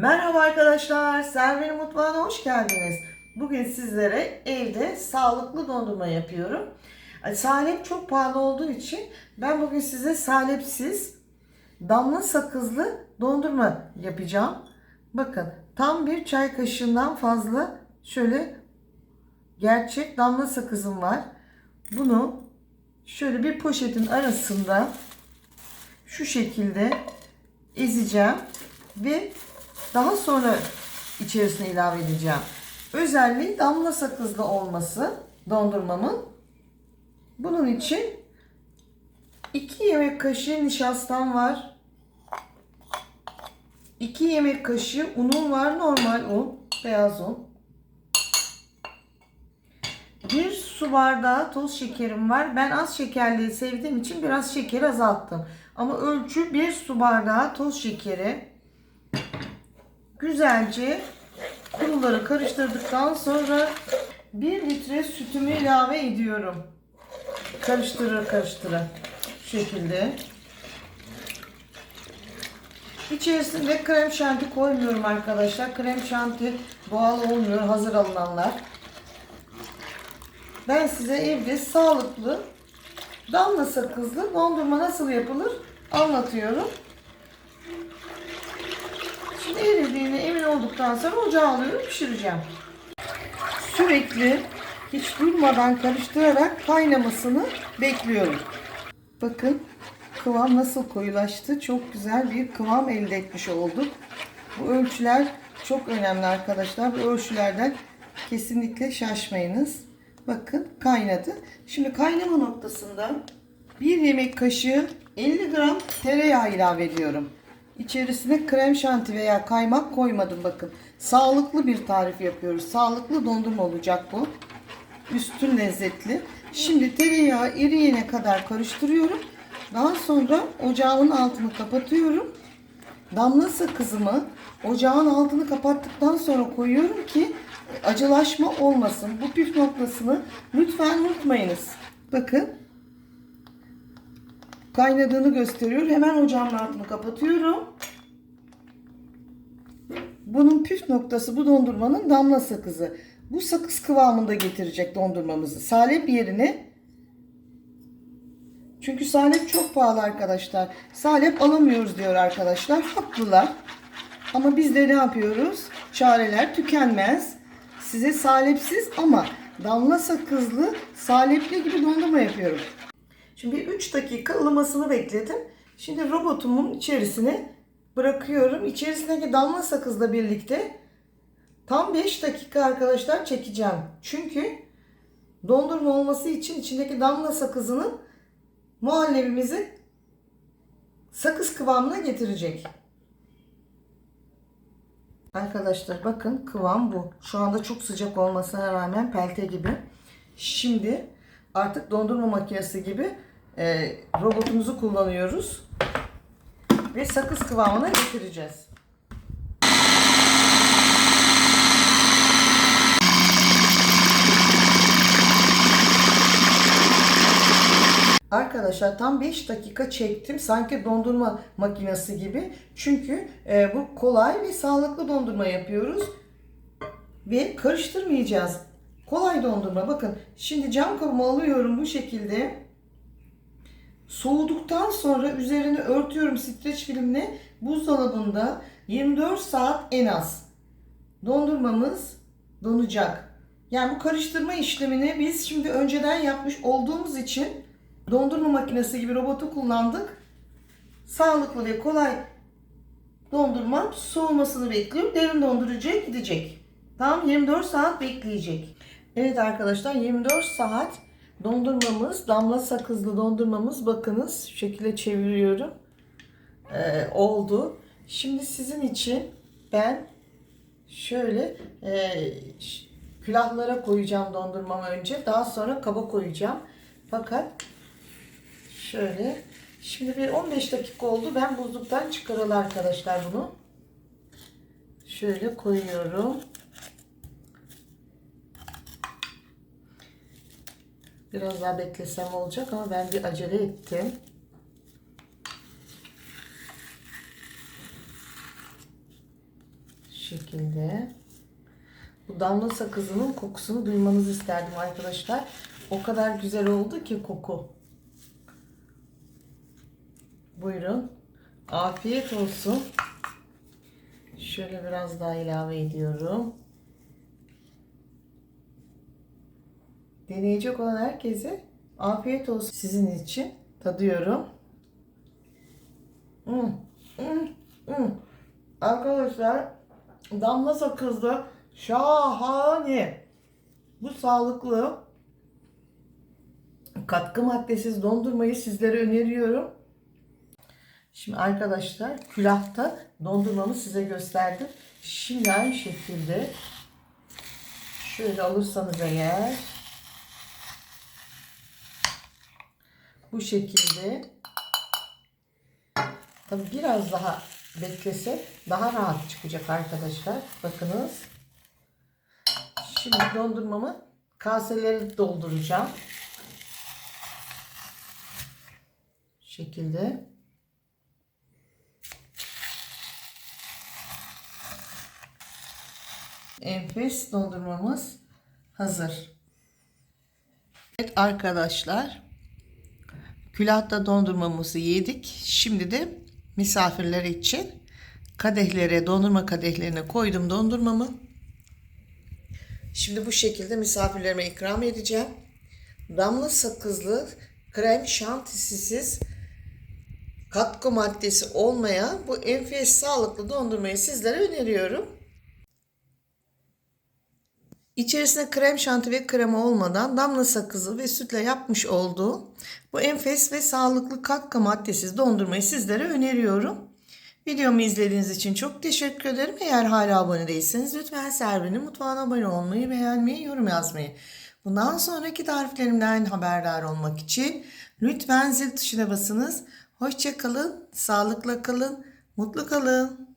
Merhaba arkadaşlar, Selvi'nin mutfağına hoş geldiniz. Bugün sizlere evde sağlıklı dondurma yapıyorum. Salep çok pahalı olduğu için ben bugün size salepsiz damla sakızlı dondurma yapacağım. Bakın tam bir çay kaşığından fazla şöyle gerçek damla sakızım var. Bunu şöyle bir poşetin arasında şu şekilde ezeceğim ve daha sonra içerisine ilave edeceğim. Özelliği damla sakızlı olması dondurmamın. Bunun için 2 yemek kaşığı nişastam var. 2 yemek kaşığı unum var. Normal un, beyaz un. 1 su bardağı toz şekerim var. Ben az şekerliyi sevdiğim için biraz şekeri azalttım. Ama ölçü 1 su bardağı toz şekeri. Güzelce kuruları karıştırdıktan sonra 1 litre sütümü ilave ediyorum. Karıştırır karıştırır. Şu şekilde. İçerisinde krem şanti koymuyorum arkadaşlar. Krem şanti doğal olmuyor. Hazır alınanlar. Ben size evde sağlıklı damla sakızlı dondurma nasıl yapılır anlatıyorum. Şimdi eridiğine emin olduktan sonra ocağa alıyorum pişireceğim. Sürekli hiç durmadan karıştırarak kaynamasını bekliyorum. Bakın kıvam nasıl koyulaştı. Çok güzel bir kıvam elde etmiş olduk. Bu ölçüler çok önemli arkadaşlar. Bu ölçülerden kesinlikle şaşmayınız. Bakın kaynadı. Şimdi kaynama noktasında bir yemek kaşığı 50 gram tereyağı ilave ediyorum. İçerisine krem şanti veya kaymak koymadım bakın. Sağlıklı bir tarif yapıyoruz. Sağlıklı dondurma olacak bu. Üstün lezzetli. Şimdi tereyağı eriyene kadar karıştırıyorum. Daha sonra ocağın altını kapatıyorum. Damla sakızımı ocağın altını kapattıktan sonra koyuyorum ki acılaşma olmasın. Bu püf noktasını lütfen unutmayınız. Bakın kaynadığını gösteriyor. Hemen ocağın altını kapatıyorum. Bunun püf noktası bu dondurmanın damla sakızı. Bu sakız kıvamında getirecek dondurmamızı. Salep yerine çünkü salep çok pahalı arkadaşlar. Salep alamıyoruz diyor arkadaşlar. Haklılar. Ama biz de ne yapıyoruz? Çareler tükenmez. Size salepsiz ama damla sakızlı salepli gibi dondurma yapıyorum. Şimdi 3 dakika ılımasını bekledim. Şimdi robotumun içerisine bırakıyorum. İçerisindeki damla sakızla birlikte tam 5 dakika arkadaşlar çekeceğim. Çünkü dondurma olması için içindeki damla sakızının muhallebimizi sakız kıvamına getirecek. Arkadaşlar bakın kıvam bu. Şu anda çok sıcak olmasına rağmen pelte gibi. Şimdi artık dondurma makinesi gibi e, robotumuzu kullanıyoruz. Ve sakız kıvamına getireceğiz. Arkadaşlar tam 5 dakika çektim. Sanki dondurma makinesi gibi. Çünkü e, bu kolay ve sağlıklı dondurma yapıyoruz. Ve karıştırmayacağız. Kolay dondurma. Bakın şimdi cam kabımı alıyorum bu şekilde. Soğuduktan sonra üzerine örtüyorum streç filmle. Buzdolabında 24 saat en az. Dondurmamız donacak. Yani bu karıştırma işlemini biz şimdi önceden yapmış olduğumuz için dondurma makinesi gibi robotu kullandık. Sağlıklı ve kolay dondurma soğumasını bekliyorum. Derin dondurucuya gidecek. Tam 24 saat bekleyecek. Evet arkadaşlar 24 saat dondurmamız, damla sakızlı dondurmamız bakınız şekilde çeviriyorum. Ee, oldu. Şimdi sizin için ben şöyle e, külahlara koyacağım dondurmamı önce. Daha sonra kaba koyacağım. Fakat şöyle şimdi bir 15 dakika oldu. Ben buzluktan çıkaralı arkadaşlar bunu. Şöyle koyuyorum. Biraz daha beklesem olacak ama ben bir acele ettim. şekilde. Bu damla sakızının kokusunu duymanızı isterdim arkadaşlar. O kadar güzel oldu ki koku. Buyurun. Afiyet olsun. Şöyle biraz daha ilave ediyorum. Deneyecek olan herkese afiyet olsun sizin için. Tadıyorum. Hmm, hmm, hmm. Arkadaşlar damla sakızlı şahane. Bu sağlıklı katkı maddesiz dondurmayı sizlere öneriyorum. Şimdi arkadaşlar külahta dondurmamı size gösterdim. Şimdi aynı şekilde şöyle alırsanız eğer bu şekilde tabi biraz daha beklese daha rahat çıkacak arkadaşlar. Bakınız. Şimdi dondurmamı kaselere dolduracağım. Şekilde. Enfes dondurmamız hazır. Evet arkadaşlar. Külahta dondurmamızı yedik. Şimdi de misafirler için kadehlere, dondurma kadehlerine koydum dondurmamı. Şimdi bu şekilde misafirlerime ikram edeceğim. Damla sakızlı krem şantisisiz katkı maddesi olmayan bu enfes sağlıklı dondurmayı sizlere öneriyorum. İçerisine krem şanti ve krema olmadan damla sakızı ve sütle yapmış olduğu bu enfes ve sağlıklı katkı maddesiz dondurmayı sizlere öneriyorum. Videomu izlediğiniz için çok teşekkür ederim. Eğer hala abone değilseniz lütfen Servin'in mutfağına abone olmayı, beğenmeyi, yorum yazmayı. Bundan sonraki tariflerimden haberdar olmak için lütfen zil tuşuna basınız. Hoşçakalın, sağlıkla kalın, mutlu kalın.